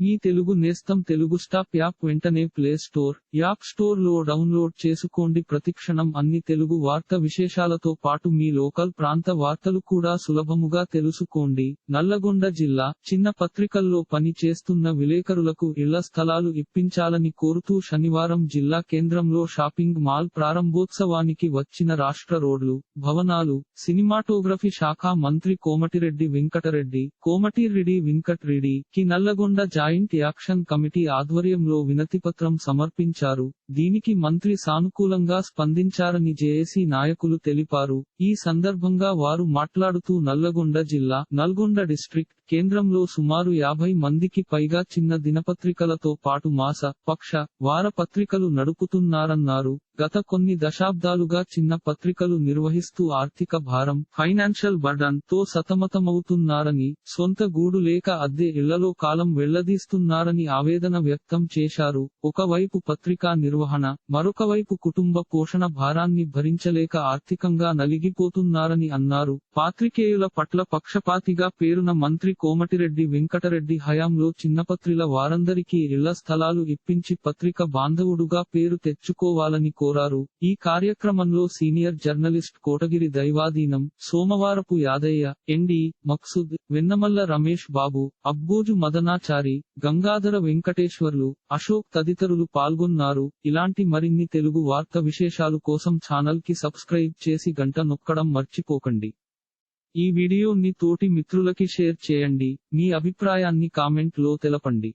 మీ తెలుగు నేస్తం Telugu stop app వెంటనే play store app స్టోర్లో డౌన్లోడ్ చేసుకోండి. ప్రతిక్షణం అన్ని తెలుగు వార్త విశేషాలతో పాటు మీ లోకల్ ప్రాంత వార్తలు కూడా సులభముగా తెలుసుకోండి. నల్లగొండ జిల్లా చిన్న పత్రికల్లో పని చేస్తున్న విలేకరులకు ఇళ్ళ స్థలాలు ఇప్పించాలని కోరుతూ శనివారం జిల్లా కేంద్రంలో షాపింగ్ మాల్ ప్రారంభోత్సవానికి వచ్చిన రాష్ట్ర రోడ్లు భవనాలు సినిమాటోగ్రఫీ శాఖ మంత్రి కోమటిరెడ్డి వెంకటరెడ్డి కోమటిరెడ్డి వెంకటరెడ్డి కి నల్లగొండ జాయింట్ యాక్షన్ కమిటీ ఆధ్వర్యంలో వినతిపత్రం సమర్పించారు. దీనికి మంత్రి సానుకూలంగా స్పందించారని జేఏసీ నాయకులు తెలిపారు. ఈ సందర్భంగా వారు మాట్లాడుతూ నల్లగొండ జిల్లా నల్గొండ డిస్ట్రిక్ట్ కేంద్రంలో సుమారు యాభై మందికి పైగా చిన్న దినపత్రికలతో పాటు మాస పక్ష వార పత్రికలు నడుపుతున్నారన్నారు. గత కొన్ని దశాబ్దాలుగా చిన్న పత్రికలు నిర్వహిస్తూ ఆర్థిక భారం ఫైనాన్షియల్ బర్డన్తో సతమతమవుతున్నారని సొంత గూడు లేక అద్దె ఇళ్ళలో కాలం వెళ్ళదీస్తున్నారని ఆవేదన వ్యక్తం చేశారు. ఒకవైపు పత్రికా నిర్వహణ మరొక వైపు కుటుంబ పోషణ భారాన్ని భరించలేక ఆర్థికంగా నలిగిపోతున్నారని అన్నారు. పాత్రికేయుల పట్ల పక్షపాతిగా పేరున మంత్రి కోమటిరెడ్డి వెంకటరెడ్డి హయాంలో చిన్నపత్రిల వారందరికీ ఇళ్ళ స్థలాలు ఇప్పించి పత్రిక బాంధవుడుగా పేరు తెచ్చుకోవాలని కోరారు. ఈ కార్యక్రమంలో senior journalist Kotagiri Daivadheenam Somavarapu Yadaiah ND Maqsood Vennamalla Ramesh Babu Abboju Madanachari Gangadhara Venkateswarlu Ashok తదితరులు పాల్గొన్నారు. ఇలాంటి మరిన్ని తెలుగు వార్త విశేషాలు కోసం ఛానల్కి సబ్స్క్రైబ్ చేసి గంట నొక్కడం మర్చిపోకండి. ఈ వీడియోని తోటి మిత్రులకి షేర్ చేయండి. మీ అభిప్రాయాన్ని కామెంట్లో తెలపండి.